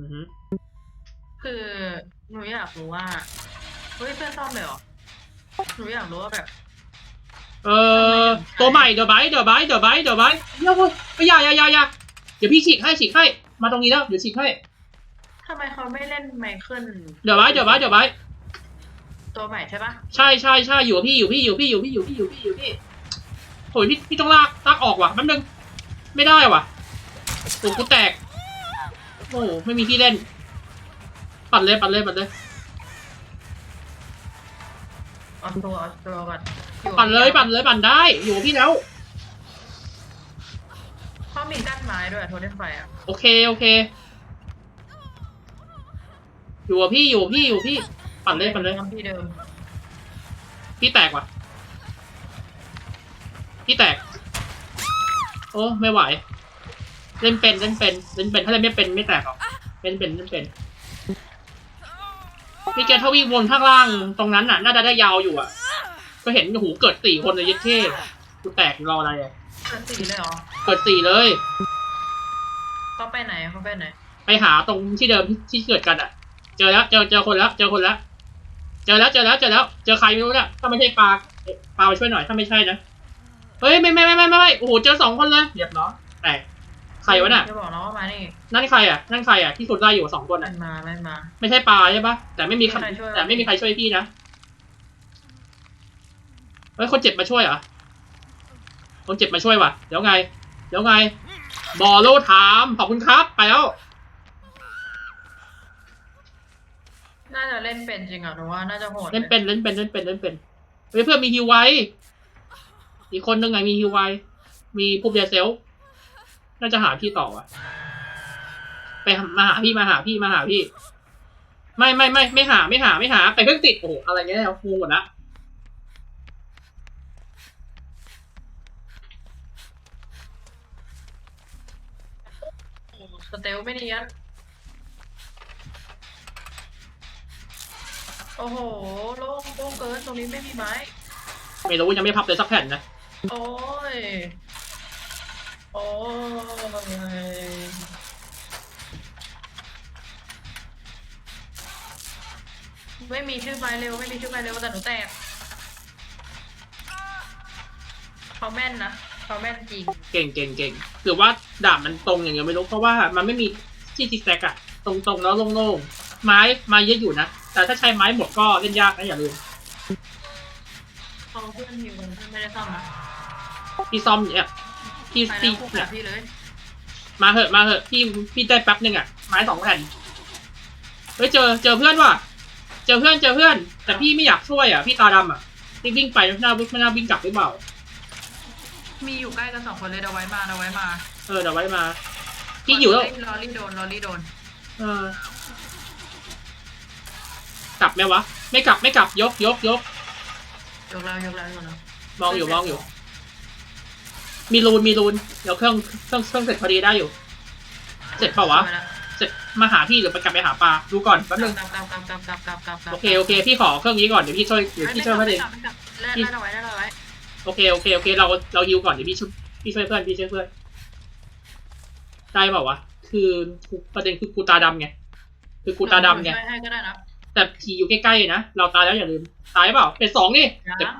อือฮึคือหนูอยากรู้ว่าเฮ้ยเพื่อนซ่อมเลยเหรอหนูอยากรู้ว่าแบบเอ่อตัวใหม่เดี๋ยวไบเดี๋ยวไบเดี๋ยวไบเดี๋ยวไบเดี๋ยวไม่อย่าอย่าอย่าอย่าเดี๋ยวพี่ฉีกให้ฉีกให้ มาตรงนี้แล้วเดี๋ยวฉีกให้ทำไมเขาไม่เล่นไมเคิลเดี๋ยวไบเดี๋ยวไบเดี๋ยวไบตัวใหม่ใช่ปะใช่ใช่ใช่อยู่กับพี่อยู่พี่อยู่พี่อยู่พี่อยู่พี่อยู่พี่อยู่พี่โอ้ยพี่พี่ต้องลากลากออกว่ะแป๊บนึงไม่ได้ว่ะโอ้กูแตก โอ้ไม่มีที่เล่น ปัดเลยปัดเลยปัดเลยเอาตัวเอาตัวก่อนอยู่ปั่นเลยปั่นเลยปั่นได้ อยู่กับพี่แล้ว เขามีกั้นไม้ด้วยโทรเล่นไฟอะโอเคโอเค อยู่กับพี่อยู่กับพี่อยู่กับพี่ ปั่นเลยปั่นเลย ทำที่เดิมพี่แตกว่ะ พี่แตก โอ้ ไม่ไหว เล่นเป็นเล่นเป็นเล่นเป็นถ้าเล่นไม่เป็นไม่แตกหรอกเล่นเป็นเล่นเป็นพี่แกถ้าวิ่งวนข้างล่างตรงนั้นน่ะ น่าจะได้ยาวอยู่อะ ก็เห็นโอ้โหูเกิดสี่คนเลยยัดเท่กูแตกรออะไรอะเกิดสีเลยเหรอเกิดสี่เลยเขาไปไหนเขาไปไหน ไปหาตรงที่เดิมที่ที่เกิดกันอะ เจอแล้วเจอเจอคนแล้วเจอคนแล้วเจอแล้วเจอแล้วเจอแล้ว เจอใครไม่รู้เนี่ยถ้าไม่ใช่ปลาเอ๊ะปลามาช่วยหน่อยถ้าไม่ใช่นะเฮ้ยไม่ไม่ไม่ไม่ไม่ไม่โอ้โหเจอสองคนเลยเรียบร้อยแตก ใครวะน่ะจะบอกน้องว่ามานี่นั่นใครอะนั่นใครอะที่สุดได้อยู่สองคนไม่อะมาไม่มา ไม่ใช่ปลาใช่ปะแต่ไม่มีใครไม่มีใครช่วยแต่ไม่มีใครช่วยพี่นะเฮ้ยคนเจ็บมาช่วยเหรอคนเจ็บมาช่วยว่ะเดี๋ยวไง เดี๋ยวไงบอโลถามขอบคุณครับ ไปแล้วน่าจะเล่นเป็นจริงอะหนูว่าน่าจะโหดเล่นเป็นเล่นเป็นเล่นเป็นเล่นเป็นเฮ้ยเพื่อนมีฮิวไว้อีกคนนึงไงมีฮิวไว้มีพูบเดียเซล น่าจะหาพี่ต่ออะไปหามาหาพี่มาหาพี่มาหาพี่ ไม่ไม่ไม่ไม่หาไม่หาไม่หาไปเครื่องติดโอ้โหอะไรเงี้ยแล้วงงหมดละสเตลไม่เนียนโอ้โห โล่งโล่งเกิน ตรงนี้ไม่มีไม้ ไม่รู้ยังไม่พับเลยสักแผ่นนะ โอ้ย โอ้ยไม่มีชื่อไม้เร็วไม่มีชื่อไม้เร็วแต่หนูแตกเขาแม่นนะเขาแม่นจริง เก่งเก่งเก่งหรือว่าดาบมันตรงอย่างเงี้ยไม่รู้เพราะว่ามันไม่มีที่ซิกแซกอะตรงตรงๆแล้วโล่งๆไม้ไม้เยอะอยู่นะแต่ถ้าใช้ไม้หมดก็เล่นยากนะอย่าลืมเขาเพื่อนฮิวกันเพื่อนไม่ได้ซ่อมนะพี่ซ่อมเนี่ย พี่ไปแล้พี่วคู่เนี่ขายพี่เลย มาเหอะมาเหอะพี่พี่ได้แป๊บหนึ่งอะไม้สองแผ่นเฮ้ยเจอเจอเพื่อนว่ะ เจอเพื่อนเจอเพื่อน แต่พี่ไม่อยากช่วยอะพี่ตาดำอะวิ่งวิ่งไปไม่น่าวิ่งไม่น่าวิ่งกลับหรือเปล่ามีอยู่ใกล้กันสองคนเลยเดาไว้มาเดาไว้มาเออเดี๋ยวไว้มาพี่อยู่แล้วรอรี่โดนรอรี่โดน เออกลับไหมวะ ไม่กลับไม่กลับยกยกยกยกแล้วยกแล้วยกแล้วมองอยู่มองอยู่ มีรูนมีรูนเดี๋ยวเครื่องเครื่องเครื่องเสร็จพอดีได้อยู่ เสร็จเปล่าวะ เสร็จมาหาพี่หรือไปกลับไปหาปลาดูก่อนแป๊บนึงโอเคโอเคพี่ขอเครื่องนี้ก่อนเดี๋ยวพี่ช่วยเดี๋ยวพี่ช่วยเพื่อนเองเล่นเล่นเอาไว้เล่นเอาไว้โอเคโอเคโอเค เราเราฮิวก่อนเดี๋ยวพี่ช่วยพี่ช่วยเพื่อนพี่ช่วยเพื่อนได้เปล่าวะคือประเด็นคือกูตาดำไงคือกูตาดำไงให้ก็ได้นะแต่ผีอยู่ใกล้ๆนะเราตายแล้วอย่าลืมตายเปล่าเป็นสองนี่ยัง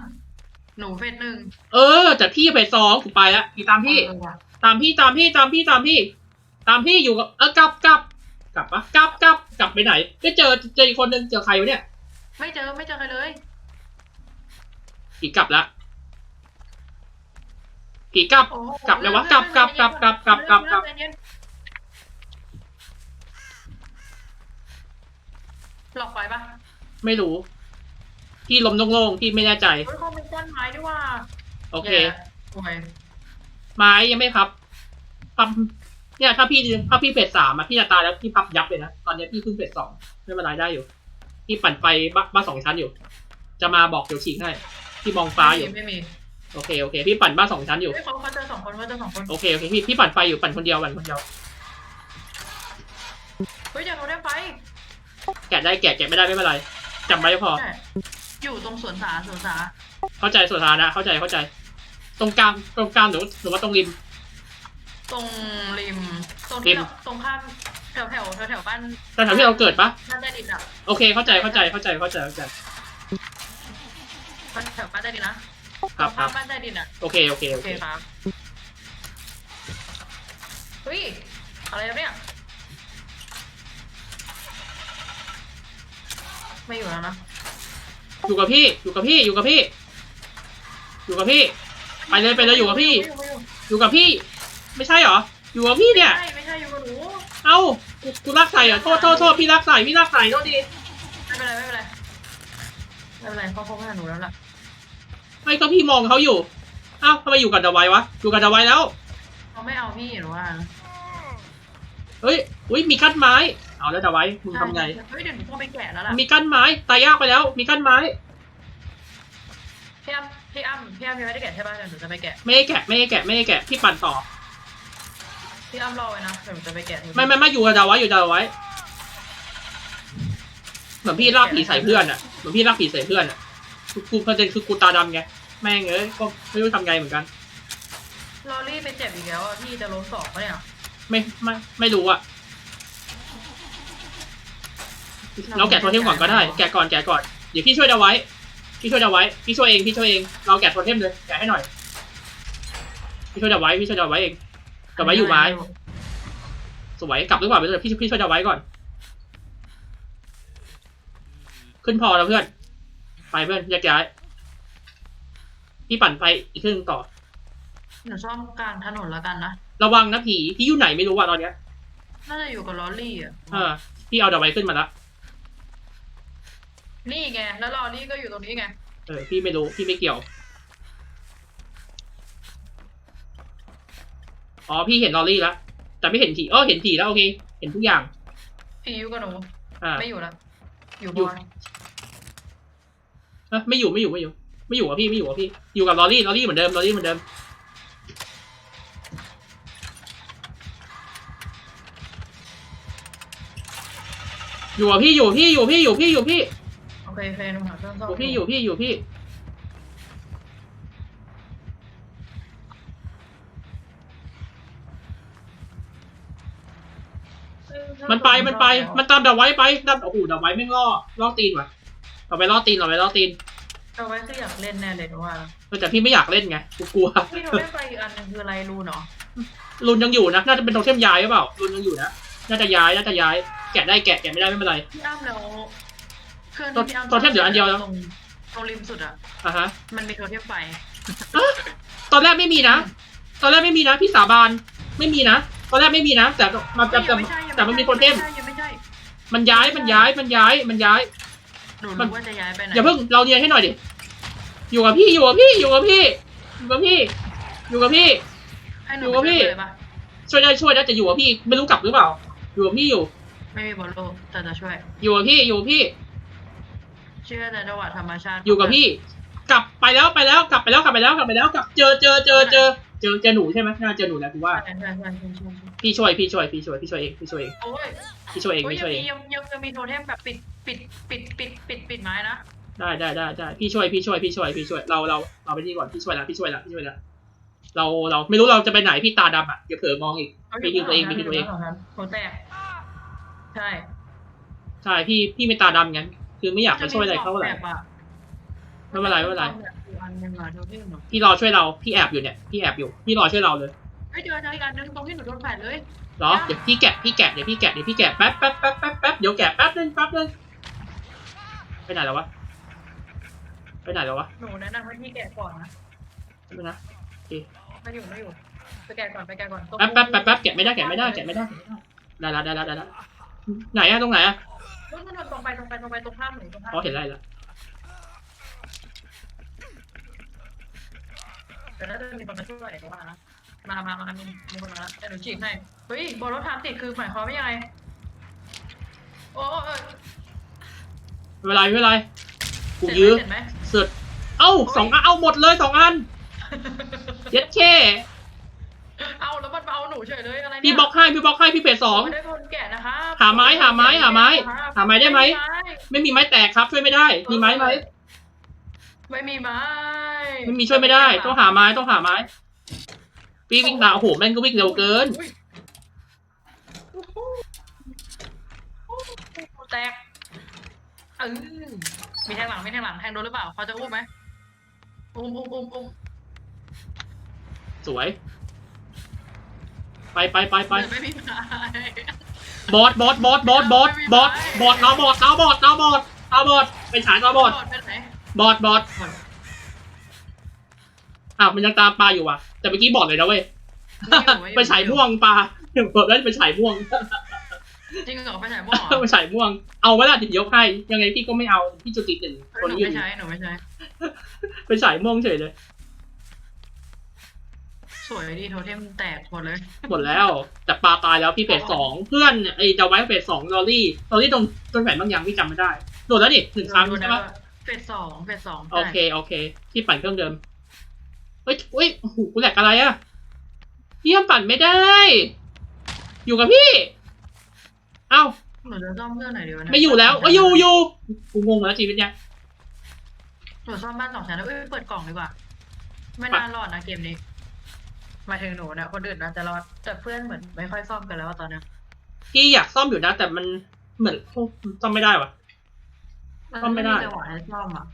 หนูเฟสหนึ่งเออแต่พี่เป็นสองกูไปแล้วพี่ตามพี่ เออว่ะตามพี่ตามพี่ตามพี่ตามพี่ ตามพี่อยู่กับเออกลับกลับกลับปะกลับกลับกลับไปไหนก็เจอเจออีกคนนึงเจอใครวะเนี่ยไม่เจอไม่เจอใครเลย ผีกลับละผีกลับ โอ้โหกลับเลยวะกลับกลับกลับกลับกลับกลับกลับเย็นหลอกไปปะไม่รู้ พี่ลมโล่งๆพี่ไม่แน่ใจ เฮ้ยเขาเป็นก้อนไม้ด้วยว่าโอเคแย่โอ้ยไม้ยังไม่พับพับเนี่ยถ้าพี่ถ้าพี่เฟสสามอะพี่จะตายแล้วพี่พับยับเลยนะตอนนี้พี่เพิ่งเฟสสองไม่เป็นไรได้อยู่พี่ปั่นไฟบ้าบ้านสองชั้นอยู่ จะมาบอกเดี๋ยวฉีกให้พี่มองฟ้าอยู่ไม่มีโอเคโอเค พี่ปั่นบ้านสองชั้นอยู่เฮ้ยเขาเขาเจอสองคนเขาเจอสองคนโอเคโอเคพี่พี่ปั่นไฟอยู่ปั่นคนเดียวปั่นคนเดียวเฮ้ยเดี๋ยวเราได้ไฟแกะได้แกะแกะไม่ได้ไม่เป็นไรจำไว้พอใช่ อยู่ตรงสวนสาสวนสาเข้าใจส่วนทานะเข้าใจเข้าใจ ตรงกลางตรงกลางหรือหรือว่าตรงริม ตรงริม ตรงริที่มเราตรงข้ามแถวแถวแถวแถวบ้านแต่แถวที่เราเกิดปะบ้านใต้ดินอะโอเคเข้าใจเข้าใจเข้าใจเข้าใจเข้าใจบ้านแถวบ้านใต้ดินนะครับครับบ้านใต้ดินอะโอเคโอเคโอโอเคเคครับเฮ้ยอะไรแล้วเนี่ยไม่อยู่แล้วนะ อยู่กับพี่ อยู่กับพี่ อยู่กับพี่ อยู่กับพี่ ไปเลยไปเลยอยู่กับพี่ไม่อยู่อยู่กับพี่ ไม่ใช่เหรอ อยู่กับพี่เนี่ย ไม่ใช่ไม่ใช่อยู่กับหนูเอ้ากูกูรักใส่เหรอโทษโทษโทษพี่รักใส่พี่รักใส่โทษดีไม่เป็นไรไม่เป็นไรไม่เป็นไรเขาคงไม่หาหนูแล้วล่ะไม่ก็พี่มองเขาอยู่ เอ้าทำไมอยู่กับดาไว้วะ อยู่กับดาไว้แล้วเขาไม่เอาพี่หนูว่านะเฮ้ยอุ้ยมีกั้นไม้ เอาแล้วดาไว้มึงทำไง เฮ้ยเดี๋ยวหนูต้องไปแกะแล้วล่ะมีกั้นไม้ตายยากไปแล้ว มีกั้นไม้ พี่อ้ำพี่อ้ำพี่อ้ำยังไม่ได้แกะใช่ป่ะเดี๋ยวหนูจะไปแกะไม่ให้แกะไม่ให้แกะไม่ให้แกะพี่ปั่นต่อ พี่อ้ำรอไว้นะเดี๋ยวหนูจะไปแกะไม่ไม่ไม่อยู่กับดาไว้อยู่กับดาไว้ เหมือนพี่ลากผีใส่เพื่อนอะเหมือนพี่ลากผีใส่เพื่อนอะกูกูประเด็นคือกูตาดำไงแม่งเอ้ยก็ไม่รู้ทำไงเหมือนกัน ลอรี่ไปเจ็บอีกแล้วอะพี่จะล้มสองปะเนี่ยไม่ไม่ไม่รู้อะ เราแกะโทเทมก่อนก็ได้ แกะก่อนแกะก่อน เดี๋ยวพี่ช่วยดาไว้ พี่ช่วยดาไว้ พี่ช่วยเอง พี่ช่วยเอง เราแกะโทเทมเลย แกะให้หน่อย พี่ช่วยดาไว้ พี่ช่วยดาไว้เองดาไว้อยู่ไม้สวยกลับหรือเปล่าไม่รู้พี่พี่ช่วยดาไว้ก่อน ขึ้นพอแล้วเพื่อน ไปเพื่อนแยกย้าย พี่ปั่นไปอีกครึ่งต่อหนูซ่อมกลางถนนแล้วกันนะ ระวังนะผี พี่อยู่ไหนไม่รู้ว่ะตอนเนี้ย น่าจะอยู่กับลอรี่อะ เออ พี่เอาดาไว้ขึ้นมาละ นี่ไง แล้วลอรี่ก็อยู่ตรงนี้ไง เออพี่ไม่รู้พี่ไม่เกี่ยว อ๋อพี่เห็นลอรี่แล้ว แต่ไม่เห็นผีเออเห็นผีแล้วโอเค เห็นทุกอย่าง พี่อยู่กับหนู อ่า ไม่อยู่แล้วอยู่อยู่บอยเอ้ยไม่อยู่ไม่อยู่ไม่อยู่ ไม่อยู่กับพี่ไม่อยู่กับพี่ อยู่กับลอรี่ลอรี่เหมือนเดิมลอรี่เหมือนเดิม อยู่กับพี่อยู่พี่อยู่พี่อยู่พี่อยู่พี่โอเคโอเคหนูหาเครื่องซ่ออมยู่พี่อยู่พี่อยู่พี่ มันไปมันไป มันตามดาไว้ไปตามโอ้โหดาไว้ไม่งล่อล่อตีนว่ะเราไปล่อตีนเราไปล่อตีนเอาไว้คืออยากเล่นแน่เลยหนูว่าเออแต่พี่ไม่อยากเล่นไงกูกลัวพี่หนูเล่นไปอีกอันหนึงคืออะไรรู้เนาะรุนยังอยู่นะน่าจะเป็นโทเทมย้ายหรือเปล่ารุนยังอยู่นะน่าจะย้ายน่าจะย้าย แกะได้แกะแกะไม่ได้ไม่เป็นไร พี่อ้ำแล้ว เครื่องตัวที่พี่อ้ำตัวเทียบเดี๋ยวอันเดียวแล้ว ตรงตรงริมสุดอะ อะฮะ มันมีโทเทียมไฟตอนแรกไม่มีนะ ตอนแรกไม่มีนะ พี่สาบานไม่มีนะ ตอนแรกไม่มีนะ แต่มันแต่แต่ยังไม่ใช่ยังแต่มันมีโทเทมยังไใช่ยังไม่ใช่มันย้ายมันย้ายมันย้ายมันย้าย หนูมัน รู้ว่าจะย้ายไปไหนอย่าเพิ่งเราเรียนให้หน่อยดิ อยู่กับพี่อยู่กับพี่อยู่กับพี่ อยู่กับพี่ อยู่กับพี่ ให้หนูอยู่กับพี่ ไปเลยปะช่วยได้ช่วยได้แต่อยู่กับพี่ไม่รู้กลับหรือเปล่า อยู่กับพี่อยู่ ไม่มีบอลโลกแต่จะช่วย อยู่กับพี่อยู่กับพี่ เชื่อในจังหวะธรรมชาติอยู่กับพี่ กลับไปแล้วไปแล้วกลับไปแล้วกลับไปแล้วกลับไปแล้วกลับเจอเจอเจอเจอเจอเจอหนูใช่ไหมน่าเจอหนูแล้วกูว่า ใช่ใช่ใช่ใช่ใช่พี่ช่วยพี่ช่วยพี่ช่วยพี่ช่วยเองพี่ช่วยเองโอ้ยพี่ช่วยเองโอ้ยพี่ยัช่งวยเอมีงยังยังยังมีโทเทมแบบปิดปิดปิดปิดปิดปิดปิดไม้นะได้ได้ได้ได้พี่ช่วยพี่ช่วยพี่ช่วยพี่ช่วยเราเราเราไปที่ก่อนพี่ช่วยแล้วพี่ช่วยแล้วพี่ช่วยแล้วเราเราไม่รู้เราจะไปไหนพี่ตาดำอะเดี๋ยวเผลอมองอีก ไปฮิวตัวเองไปฮิวตัวเองหัวแตกใช่ ใช่พี่พี่ไม่ตาดำงั้น คือไม่อยากจะช่วยอะไรเขาเท่าไหร่แบบอะไม่เป็นไรไม่เป็นไรแบบอีกอันหนึ่งอะโทเทมอะพี่รอช่วยเราพี่แอบอยู่เนี่ยพี่แอบอยู่พี่รอช่วยเราเลยเฮ้ยเจอเจออีกอันหนึงตรงที่หนูโดนแผดเลยเหรอเดี๋ยวพี่แกะพี่แกะเดี๋ยวพี่แกะเดี๋ยวพี่แกะแป๊บแป๊บแป๊บแป๊บแป๊บเดี๋ยวแกะแป๊บนึงแป๊บนึงไปไหนแล้ววะไปไหนแล้ววะหนูแนะนำให้พี่แกะก่อนนะไปนะไม่อยู่ไม่อยู่ไปแกะก่อนไปแกะก่อนแป๊บแป๊บแป๊บแป๊บแกะไม่ได้แกะไม่ได้แกะไม่ได้ได้แล้วได้แล้วได้แล้วไหนอะตรงไหนอะ นู่นนู่นนู่นตรงไปตรงไปตรงไปตรงข้ามหนูตรงข้ามอ๋อเห็นอะไรแล้วเดี๋ยวน่าจะมีคนมาช่วยเดี๋ยวว่านะมามามามีมีคนมาแล้วเดี๋ยวหนูฉีกให้เฮ้ยบอลรถทามติดคือหมายความว่ายังไงโอ้เออไม่เป็นไรไม่เป็นไรกูยื้อเห็นไหมเสุดเอ้าสองอันเอาหมดเลยสองอันเย็ดแค่เอาแล้ว มันมาเอาหนูเฉยเลยอะไรเนี่ยพี่บล็อกให้พี่บล็อกให้พี่เพจสองไม่ได้คนแกะนะคะหาไม้หาไม้หาไม้ หาไม้ได้ไหม ไม่มีไม้แตกครับช่วยไม่ได้ มีไม้ไหมไม่มีไม้ไม่มีช่วยไม่ได้ ต้องหาไม้ต้องหาไม้พี่วิ่งตามโอ้โหแม่งก็วิ่งเร็วเกินอุ๊ยแตกเออมีแทงหลังมีแทงหลังแทงโดนหรือเปล่าเขาจะอุ้มไหมอุ้มอุ้มอุ้มอุ้มสวย ไปไปไปไปเดินไม่มีไม้บอสบอสบอสบอสบอสบอสบอสเอาบอสเอาบอสเอาบอสเอาบอสไปฉายเอาบอสไปไหนบอสบอสอ้าวมันยังตามปลาอยู่ว่ะ แต่เมื่อกี้บอสเลยนะเว้ยไม่อยู่ไม่อยู่ไปฉายม่วงปลาเปิดแล้วไปฉายม่วงจริงเหรอไปฉายม่วงเหรอไปฉายม่วงเอาไว้ละติดยกให้ยังไงพี่ก็ไม่เอาพี่จุดติดหนึ่งเออคนหนูยืนไม่ใช้หนูไม่ใช้ไปฉายม่วงเฉยเลย สวยดีโทเทมแตกหมดเลย หมดแล้วแต่ปลาตายแล้วพี่เฟสสองเพื่อนไอ้จะไว้เฟสสองลอรี่ลอรี่ตรงตรงแผนบางอย่างพี่จำไม่ได้โดดแล้วดิหนึ่งครั้งใช่ปะเฟสสองเฟสสองโอเคโอเคพี่ปั่นเครื่องเดิมเฮ้ยเฮ้ยโอ้โหกูแหลกอะไรอะพี่ยังปั่นไม่ได้ อยู่กับพี่ เอ้าหนูจะซ่อมเพื่อนหน่อยดีวะเนี่ยไม่อยู่แล้วเอ้ยอยู่อยู่กูงงแล้วชีวิตเนี้ยหนูซ่อมบ้านสองชั้นแล้วเอ้ยเปิดกล่องดีกว่าไม่น่ารอดนะเกมนี้ หมายถึงหนูนะคนอื่นน่าจะรอดแต่เพื่อนเหมือนไม่ค่อยซ่อมกันแล้วอะตอนเนี้ยพี่อยากซ่อมอยู่นะ แต่มันเหมือนโอ้ซ่อมไม่ได้ว่ะซ่อมไม่ได้ จังหวะให้ซ่อมอะ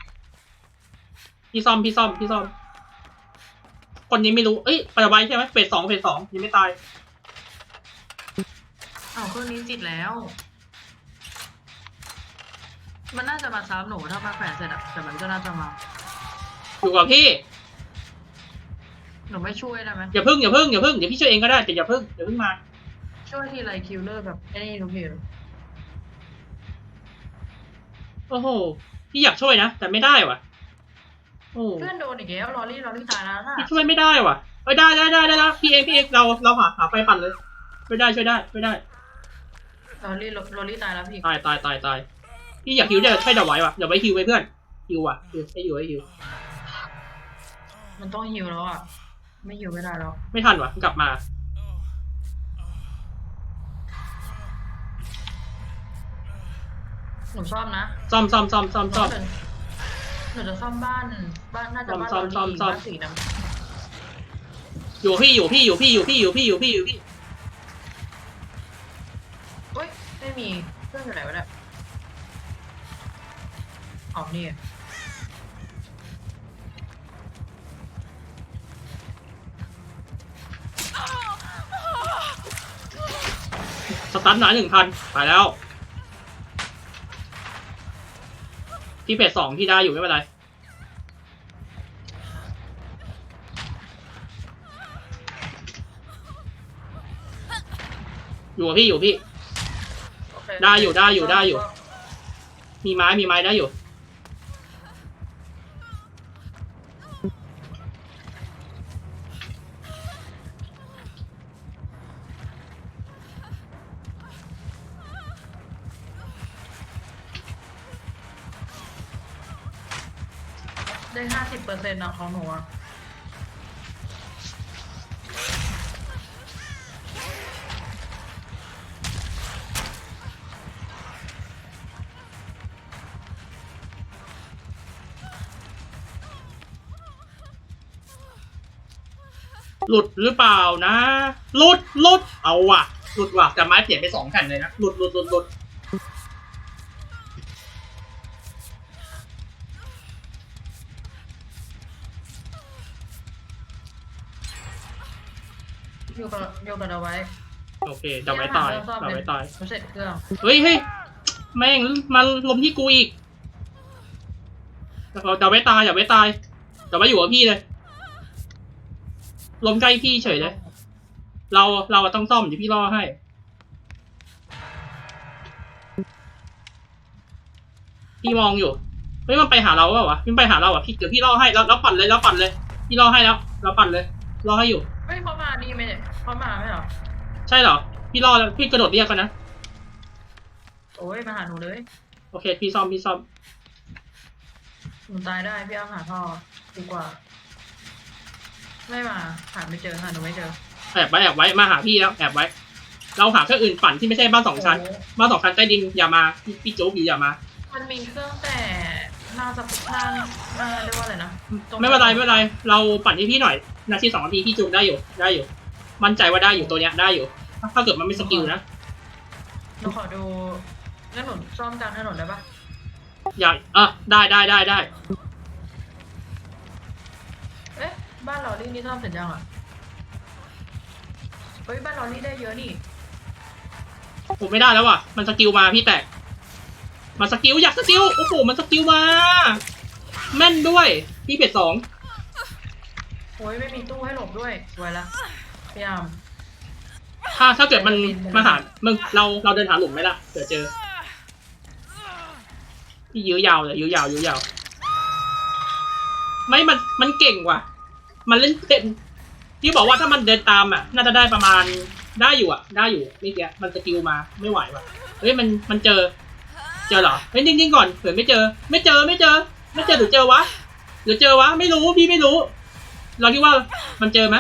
พี่ซ่อมพี่ซ่อมพี่ซ่อม คนนี้ไม่รู้เอ้ยไปไว้ใช่ไหมเฟสสองเฟสสองยังไม่ตายอ้าวเครื่องนี้ติดแล้ว มันน่าจะมาซ้ำหนูถ้ามาแขวนเสร็จอะแต่มันก็น่าจะมาอยู่กับพี่ หนูไม่ช่วยได้ไหมอย่าพึ่งอย่าพึ่งอย่าพึ่งเดี๋ยวพี่ช่วยเองก็ได้แต่อย่าพึ่งอย่าพึ่งมา ช่วยทีไรคิวเลอร์แบบไอ้นี่ทุกทีเลยโอ้โหพี่อยากช่วยนะแต่ไม่ได้ว่ะ โอ้เพื่อนโดนอีกแล้วลอรี่ลอรี่ตายแล้วน่ะพี่ช่วยไม่ได้ว่ะเอ้ยได้ได้ได้ได้แล้วพี่เองพี่เองเราเราหาหาไฟปั่นเลยช่วยได้ช่วยได้ช่วยได้ลอรี่ลอรี่ตายแล้วพี่ตายตายตายตายพี่อยากฮิวจะให้เดาไว้ว่ะเดี๋ยวไว้ฮิวไว้เพื่อนฮิวอะฮิวให้ฮิวให้ฮิวมันต้องฮิวแล้วอะ ไม่ฮิวไม่ได้แล้วไม่ทันว่ะกลับมา หนูซ่อมนะซ่อมซ่อมซ่อมซ่อมซ่อม หนูจะซ่อมบ้าน บ้านน่าจะบ้านซ่อมซ่อมซ่อม บ้านสีน้อยู่พี่อยู่พี่อยู่พี่อยู่พี่อยู่พี่อยู่พี่อยู่พี่ำเฮ้ยไม่มีเครื่องอยู่ไหนวะเนี่ยอ๋อนี่ ตันหนาหนึ่งพันไปแล้วพี่เพจสองพี่ได้อยู่ไม่เป็นไร อยู่กับพี่อยู่พี่โอเคได้อยู่ได้อยู่ได้อยู่ มีไม้มีไม้ได้อยู่ เซ็นต์ะของหนูอะหลุดหรือเปล่านะ หลุดหลุดเอาว่ะ หลุดว่ะ แต่ไม้เปลี่ยนไปสองแผ่นเลยนะ หลุดหลุดหลุดหลุด อยู่กับอยู่กับเอาไว้โอเคจะไว้ตายจะไว้ตายหนูเสร็จเครื่องเฮ้ยเฮ้ยแม่งมันลมที่กูอีกเราจะไว้ตายอย่าไว้ตายจะไว้อยู่กับพี่เลยลมใกล้พี่เฉยเลย เราเราต้องซ่อมเดี๋ยวพี่รอให้พี่มองอยู่เฮ้ยมันไปหาเราเปล่าวะมันไปหาเราอะพี่เดี๋ยวพี่รอให้แล้วแล้วปั่นเลยแล้วปั่นเลย พี่รอให้แล้วเราปั่นเลยรอให้อยู่ เฮ้ยเขามานี่ไหมเนี่ยเขามาไหมเหรอ ใช่เหรอ พี่รอแล้วพี่กระโดดเรียกกันนะ โอ้ยมาหาหนูเลย โอเค พี่ซ่อมพี่ซ่อม หนูตายได้พี่เอาหาท่อดีกว่า ไม่มาหาไม่เจอหาหนูไม่เจอแอบไว้แอบไว้มาหาพี่แล้วแอบไว้ เราหาเครื่องอื่นปั่นที่ไม่ใช่บ้านสองชั้นโบ้านสองชั้นใต้ดินอย่ามาพี่พี่โจ๊กอยู่อย่ามา มันมีเครื่องแต่ หน้าสับหน้าหน้าเรียกว่าอะไรนะตงไม่เป็นไรไม่เป็นไรเราปั่นให้พี่หน่อย นาทีสองนาทีพี่จูงได้อยู่ได้อยู่ มั่นใจว่าได้อยู่ตัวเนี้ยได้อยู่ ถ้าถ้าเกิดมันไม่สกิลนะหนูขอดูงั้นหนูซ่อมกลางถนนได้ปะอย่าอะได้ได้ได้ได้เอ๊ะบ้านลอรี่นี่ซ่อมเสร็จยังอะเฮ้ยบ้านลอรี่ได้เยอะนี่ผมไม่ได้แล้วว่ะ มันสกิลมาพี่แตก มันสกิลอยากสกิลโอ้โหมันสกิลมา แม่นด้วยพี่เป็ดสองโอ้ยไม่มีตู้ให้หลบด้วยสวยละพยายามถ้าถ้าเกิดมันมาหามึงเราเราเดินหาหลุมไหมล่ะเผื่อเจอพี่ยื้อยาวเลยยื้อยาวยื้อยาว ไม่มันมันเก่งว่ะ มันเล่นเป็นพี่บอกว่าถ้ามันเดินตามอะ น่าจะได้ประมาณได้อยู่อะ ได้อยู่นี่แกมันสกิลมาไม่ไหวว่ะเฮ้ยมันมันเจอ เจอเหรอเฮ้ยนิ่งๆก่อนเผื่อไม่เจอ ไม่เจอไม่เจอ ไม่เจอหรือเจอวะหรือเจอวะไม่รู้พี่ไม่รู้ เราคิดว่ามันเจอไหม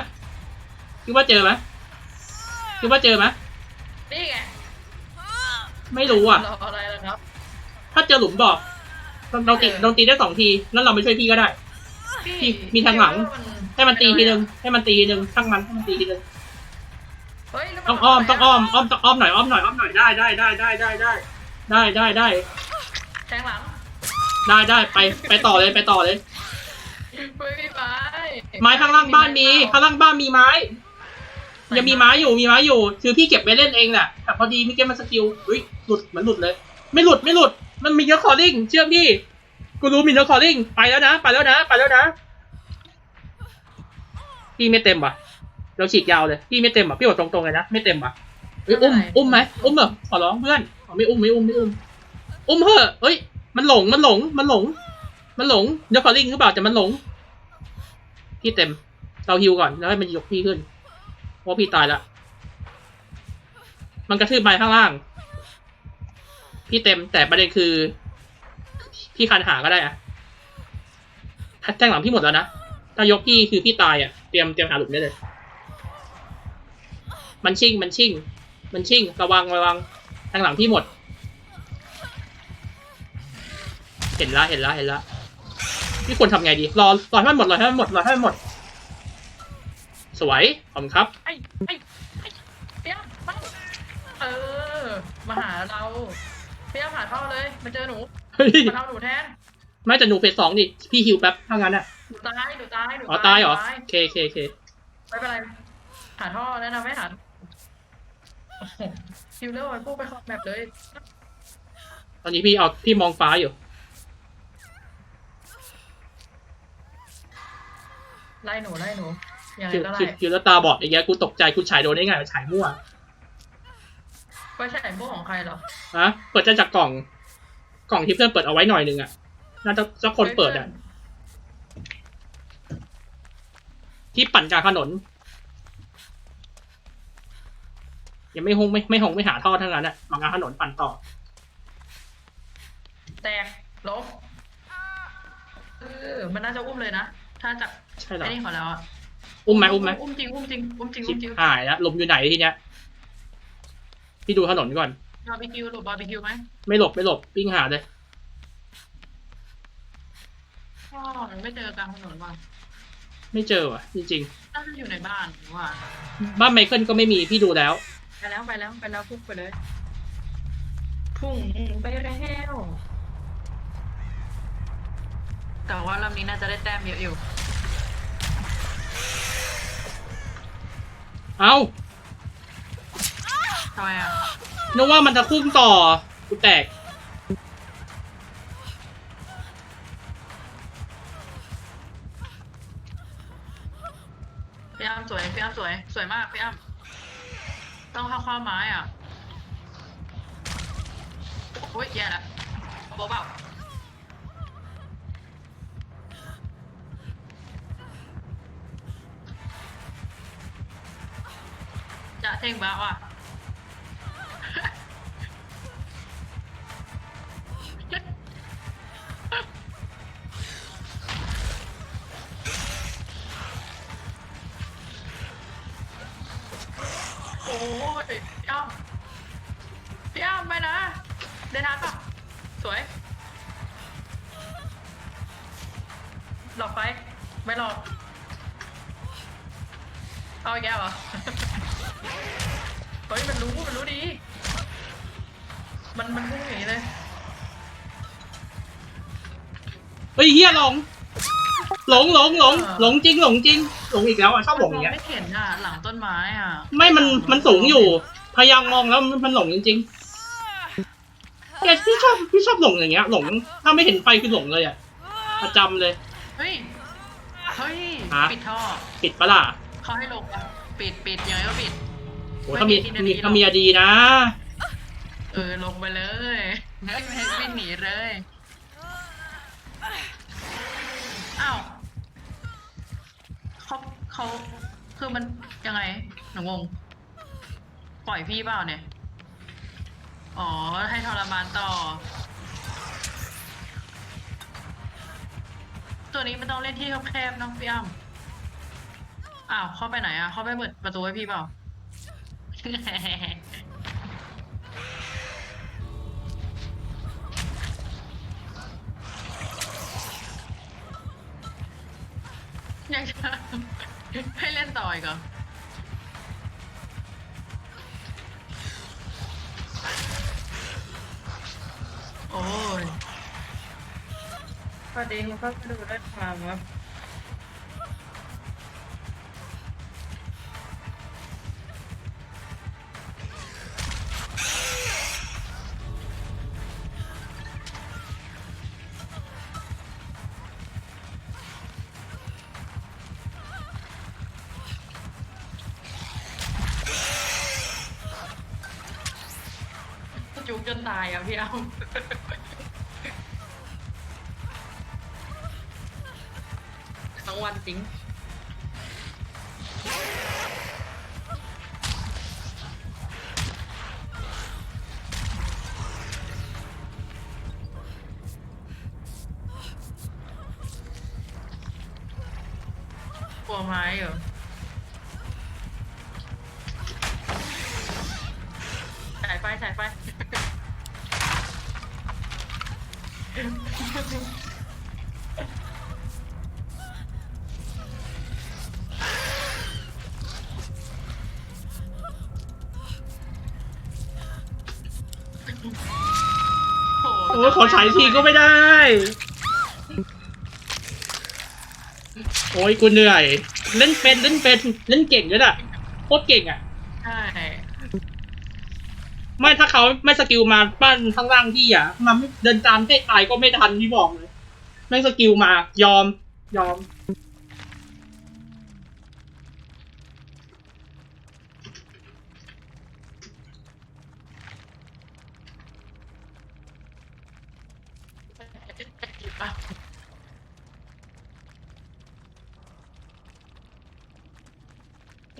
คิดว่าเจอไหมคิดว่าเจอไหมนี่ไงไม่รู้อะ รออะไรล่ะครับ ถ้าเจอหลุมบอกเราตีเราตีได้สองทีแล้วเราไม่ช่วยพี่ก็ได้ พี่มีทางหลังพี่ว่ามันให้มันตีทีนึงให้มันตีทีนึงช่างมันให้มันตีทีนึงเฮ้ยแล้วนต้องอ้อมต้องอ้อมอ้อมต้องอ้อมหน่อยอ้อมหน่อยอ้อมหน่อยได้ได้ได้ได้ได้ได้ ได้ได้ได้แทงหลังได้ได้ไปไปต่อเลยไปต่อเลยเฮ้ยพี่ไม้ไม้ข้างล่างบ้านมีข้างล่างบ้านมีไม้ ยังมีไม้อยู่มีไม้อยู่ คือพี่เก็บไว้เล่นเองแหละแต่พอดีพี่เก็บมันสกิลอุ้ยหลุดเหมือนหลุดเลย ไม่หลุดไม่หลุด มันมีเนื้อคอร์ลิ่งเชื่อพี่กูรู้มีเนื้อคอร์ลิ่งไปแล้วนะ ไปแล้วนะไปแล้วนะ พี่ไม่เต็มว่ะเราฉีกยาวเลย พี่ไม่เต็มอะพี่บอกตรงๆเลยนะไม่เต็มอะ เฮ้ยอุ้มอุ้มไหมอุ้มเหรอขอร้องเพื่อนอ๋อไม่อุ้มไม่อุ้มไม่อุ้มอุ้มเถอะเฮ้ยมันหลงมันหลงมันหลง มันหลงเนื้อคอร์ลิ่งหรือเปล่าแต่มันหลงพี่เต็ม เราฮิวก่อนแล้วให้มันยกพี่ขึ้นเพราะพี่ตายละมันกระทืบไม้ข้างล่าง พี่เต็มแต่ประเด็นคือ พี่คันหาก็ได้อะถ้าแจ้งหลังพี่หมดแล้วนะถ้ายกพี่คือพี่ตายอะเตรียมเตรียมหาหลุมได้เลย มันชิ่งมันชิ่ง มันชิ่งระวังระวังทางหลังพี่หมด เห็นละเห็นละเห็นละพี่ควรทำไงดี รอรอให้มันหมดรอให้มันหมดรอให้มันหมด สวยขอบคุณครับ ไอ้ไอ้ไอ้เปียกมาเออ มาหาเราเปียกผ่านท่อเลย มาเจอหนูเฮ้ยมาเอาหนูแทนไม่แต่หนูเฟสสองนี่พี่ฮิวแป๊บถ้างั้นอะหนูตายหนูตายหนูอ๋อตายเหรอตายเคเคเคไม่เป็นไรหาท่อแล้วนะไม่หา ฮิวเลอร์ไว้พวกไปคอมแมปเลยตอนนี้พี่เอาพี่มองฟ้าอยู่ ไล่หนูไล่หนูยังไงคิวก็คิวไล่คิวแล้วตาบอดอย่างเงี้ยกูตกใจกูฉายโดนได้ไงฉายมั่วไม่ใช่พวกของใครเหรอฮะเปิดใจจากกล่อง กล่องที่เพื่อนเปิดเอาไว้หน่อยหนึงอะน่าจะสักคนเปิดอะที่ปั่นกลางถนน ยังไม่หงไม่ไม่หงไม่หาท่อทั้งนั้นอะมากลางถนนปั่นต่อ แตกล้มเออมันน่าจะอุ้มเลยนะ ถ้าจากใช่เหรอ ไอ้นี่ขอแล้วอะอุ้มไหมอุ้มไหมอุ้มจริงอุ้มจริงอุ้มจริงชิอุ้บมจริงหายแล้วลมอยู่ไหนทีเนี้ยพี่ดูถนนก่อน บาร์บีคิวหรือบาร์บีคิวไหมไม่หลบไม่หลบปิ้งหาเลย อ๋อไม่เจอกลางถนนว่ะไม่เจอว่ะจริงน่าจะอยู่ในบ้านว่ะๆบ้านไมเคิลก็ไม่มีพี่ดูแล้ว ไปแล้วไปแล้วไปแล้วพุ่งไปเลย พุ่งไปแล้ว แต่ว่าลำนี้น่าจะได้แต้มเยอะอยู่ เอ้าทำไมอะ นึกว่ามันจะคุ้มต่อ กูแตก พี่อ้ำสวย พี่อ้ำสวย สวยมาก พี่อ้ำ ต้องเข้าความไม้อะโอ้ยแย่ละเบาจะเท่งบ้าว่ะ ยพี่อ้ำพี่อ้ำไปนะ เดินทางป่ะ สวย หลอกไป ไม่หลอก เอาอีกแก้วเหรอ เฮ้ย มันรู้ มันรู้ดี มัน มันพุ่งอย่างนี้เลย เฮ้ยเฮียหลง หลงหลงหลงหลงจริงหลงจริง หลงอีกแล้วอะชอบหลงอย่างเงี้ย ไม่เห็นอะ หลังต้นไม้อะไม่มันมันสูงอยู่ พยายามมองแล้วมันมันหลงจริงๆแต่พี่ชอบพี่ชอบหลงอย่างเงี้ย หลงถ้าไม่เห็นไฟคือหลงเลยอะประจำเลย เฮ้ย เฮ้ย ฮะ ปิดท่อปิดปะล่ะเขาให้ลงอะ ปิดปิดยังไงก็ปิดโอ้ถ้ามีไม่มีที่มีหนีหรอกถ้ามีอะดีนะ เออ ลงไปเลยไม่ไม่ไม่หนีเลย อ้าว เขาคือมันยังไงหนูงง ปล่อยพี่เปล่าเนี่ย อ๋อ ให้ทรมานต่อ ตัวนี้มันต้องเล่นที่แคบๆเน้องพี่อ้ำอ้าวเข้าไปไหนอะเข้าไปเปิดประตูให้พี่เปล่า ยังจะให้เล่นต่ ออีกเหรอโอ้ยประเดีคุณก็ดูได้ความว่า กลัวไม้เหรอสายไฟสายไฟโอ้ยขอฉายทีก็ไม่ได้ โอ้ยกูเหนื่อย เล่นเป็นเล่นเป็นเล่นเก่งด้วยอะโคตรเก่งอะ ใช่ ไม่ถ้าเขาไม่สกิลมาบ้านข้างล่างพี่อะ มันไม่เดินตามให้ตายก็ไม่ทันพี่บอกเลย ไม่สกิลมายอมยอม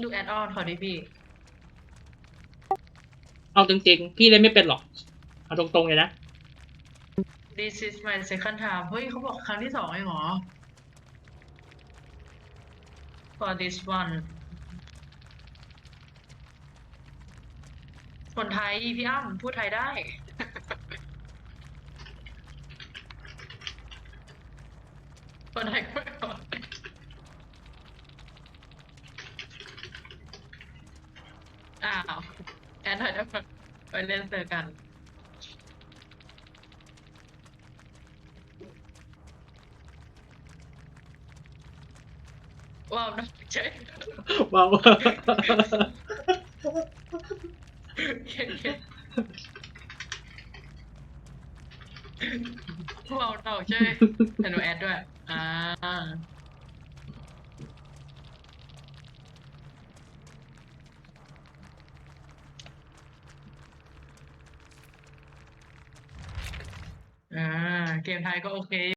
ดูแอดออนขอดิพี่เอาจริงๆ พี่เล่นไม่เป็นหรอก เอาตรงๆเลยนะ This is my second time เฮ้ยเขาบอกครั้งที่สองเองเหรอ For this one คนไทยพี่อ้ำพูดไทยได้ คนไทยก็ไม่ออกอ้าว แอนถอย ได้ไหมไปเล่นเจอกัน ว้าวนะเจ๊ว้าวเย็นเย็นว้าวเราใช่แต่หนูแอดด้วย อ่า อ่า เกม ไทยก็โอเค